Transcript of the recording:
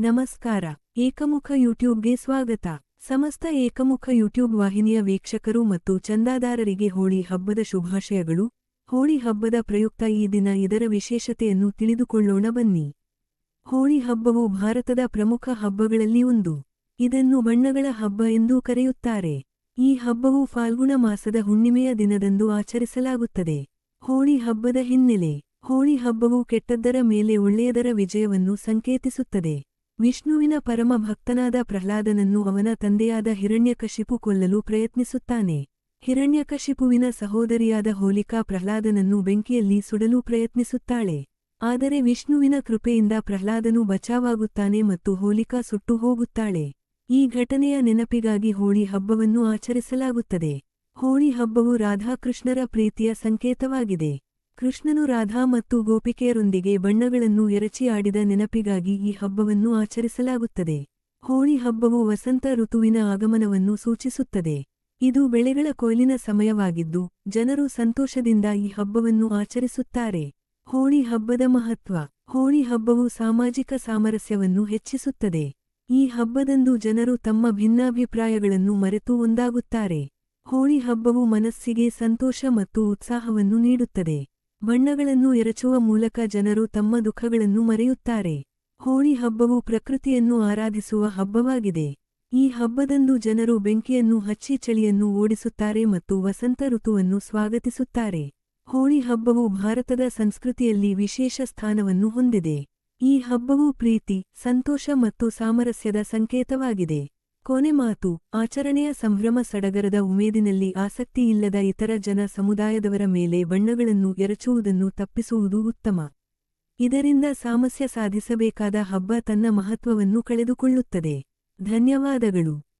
ನಮಸ್ಕಾರ. ಏಕಮುಖ ಯೂಟ್ಯೂಬ್ಗೆ ಸ್ವಾಗತ. ಸಮಸ್ತ ಏಕಮುಖ ಯೂಟ್ಯೂಬ್ ವಾಹಿನಿಯ ವೀಕ್ಷಕರು ಮತ್ತು ಚಂದಾದಾರರಿಗೆ ಹೋಳಿ ಹಬ್ಬದ ಶುಭಾಶಯಗಳು. ಹೋಳಿ ಹಬ್ಬದ ಪ್ರಯುಕ್ತ ಈ ದಿನ ಇದರ ವಿಶೇಷತೆಯನ್ನು ತಿಳಿದುಕೊಳ್ಳೋಣ ಬನ್ನಿ. ಹೋಳಿ ಹಬ್ಬವು ಭಾರತದ ಪ್ರಮುಖ ಹಬ್ಬಗಳಲ್ಲಿ ಒಂದು. ಇದನ್ನು ಬಣ್ಣಗಳ ಹಬ್ಬ ಎಂದೂ ಕರೆಯುತ್ತಾರೆ. ಈ ಹಬ್ಬವು ಫಾಲ್ಗುಣ ಮಾಸದ ಹುಣ್ಣಿಮೆಯ ದಿನದಂದು ಆಚರಿಸಲಾಗುತ್ತದೆ. ಹೋಳಿ ಹಬ್ಬದ ಹಿನ್ನೆಲೆ. ಹೋಳಿ ಹಬ್ಬವು ಕೆಟ್ಟದ್ದರ ಮೇಲೆ ಒಳ್ಳೆಯದರ ವಿಜಯವನ್ನು ಸಂಕೇತಿಸುತ್ತದೆ. ವಿಷ್ಣುವಿನ ಪರಮ ಭಕ್ತನಾದ ಪ್ರಹ್ಲಾದನನ್ನು ಅವನ ತಂದೆಯಾದ ಹಿರಣ್ಯಕಶಿಪು ಕೊಲ್ಲಲು ಪ್ರಯತ್ನಿಸುತ್ತಾನೆ. ಹಿರಣ್ಯಕಶಿಪುವಿನ ಸಹೋದರಿಯಾದ ಹೋಲಿಕಾ ಪ್ರಹ್ಲಾದನನ್ನು ಬೆಂಕಿಯಲ್ಲಿ ಸುಡಲು ಪ್ರಯತ್ನಿಸುತ್ತಾಳೆ. ಆದರೆ ವಿಷ್ಣುವಿನ ಕೃಪೆಯಿಂದ ಪ್ರಹ್ಲಾದನು ಬಚಾವಾಗುತ್ತಾನೆ ಮತ್ತು ಹೋಲಿಕಾ ಸುಟ್ಟು ಹೋಗುತ್ತಾಳೆ. ಈ ಘಟನೆಯ ನೆನಪಿಗಾಗಿ ಹೋಳಿ ಹಬ್ಬವನ್ನು ಆಚರಿಸಲಾಗುತ್ತದೆ. ಹೋಳಿ ಹಬ್ಬವು ರಾಧಾಕೃಷ್ಣರ ಪ್ರೀತಿಯ ಸಂಕೇತವಾಗಿದೆ. ಕೃಷ್ಣನು ರಾಧಾ ಮತ್ತು ಗೋಪಿಕೆಯರೊಂದಿಗೆ ಬಣ್ಣಗಳನ್ನು ಎರಚಿ ನೆನಪಿಗಾಗಿ ಈ ಹಬ್ಬವನ್ನು ಆಚರಿಸಲಾಗುತ್ತದೆ. ಹೋಳಿ ಹಬ್ಬವು ವಸಂತ ಋತುವಿನ ಆಗಮನವನ್ನು ಸೂಚಿಸುತ್ತದೆ. ಇದು ಬೆಳೆಗಳ ಕೊಯ್ಲಿನ ಸಮಯವಾಗಿದ್ದು, ಜನರು ಸಂತೋಷದಿಂದ ಈ ಹಬ್ಬವನ್ನು ಆಚರಿಸುತ್ತಾರೆ. ಹೋಳಿ ಹಬ್ಬದ ಮಹತ್ವ. ಹೋಳಿ ಹಬ್ಬವು ಸಾಮಾಜಿಕ ಸಾಮರಸ್ಯವನ್ನು ಹೆಚ್ಚಿಸುತ್ತದೆ. ಈ ಹಬ್ಬದಂದು ಜನರು ತಮ್ಮ ಭಿನ್ನಾಭಿಪ್ರಾಯಗಳನ್ನು ಮರೆತು ಒಂದಾಗುತ್ತಾರೆ. ಹೋಳಿ ಹಬ್ಬವು ಮನಸ್ಸಿಗೆ ಸಂತೋಷ ಮತ್ತು ಉತ್ಸಾಹವನ್ನು ನೀಡುತ್ತದೆ. ಬಣ್ಣಗಳನ್ನು ಎರಚುವ ಮೂಲಕ ಜನರು ತಮ್ಮ ದುಃಖಗಳನ್ನು ಮರೆಯುತ್ತಾರೆ. ಹೋಳಿ ಹಬ್ಬವು ಪ್ರಕೃತಿಯನ್ನು ಆರಾಧಿಸುವ ಹಬ್ಬವಾಗಿದೆ. ಈ ಹಬ್ಬದಂದು ಜನರು ಬೆಂಕಿಯನ್ನು ಹಚ್ಚಿ ಚಳಿಯನ್ನು ಓಡಿಸುತ್ತಾರೆ ಮತ್ತು ವಸಂತ ಋತುವನ್ನು ಸ್ವಾಗತಿಸುತ್ತಾರೆ. ಹೋಳಿ ಹಬ್ಬವು ಭಾರತದ ಸಂಸ್ಕೃತಿಯಲ್ಲಿ ವಿಶೇಷ ಸ್ಥಾನವನ್ನು ಹೊಂದಿದೆ. ಈ ಹಬ್ಬವು ಪ್ರೀತಿ, ಸಂತೋಷ ಮತ್ತು ಸಾಮರಸ್ಯದ ಸಂಕೇತವಾಗಿದೆ. ಕೊನೆ ಮಾತು, ಆಚರಣೆಯ ಸಂಭ್ರಮ ಸಡಗರದ ಉಮೇದಿನಲ್ಲಿ ಆಸಕ್ತಿಯಿಲ್ಲದ ಇತರ ಜನ ಸಮುದಾಯದವರ ಮೇಲೆ ಬಣ್ಣಗಳನ್ನು ಎರಚುವುದನ್ನು ತಪ್ಪಿಸುವುದು ಉತ್ತಮ. ಇದರಿಂದ ಸಾಮಸ್ಯ ಸಾಧಿಸಬೇಕಾದ ಹಬ್ಬ ತನ್ನ ಮಹತ್ವವನ್ನು ಕಳೆದುಕೊಳ್ಳುತ್ತದೆ. ಧನ್ಯವಾದಗಳು.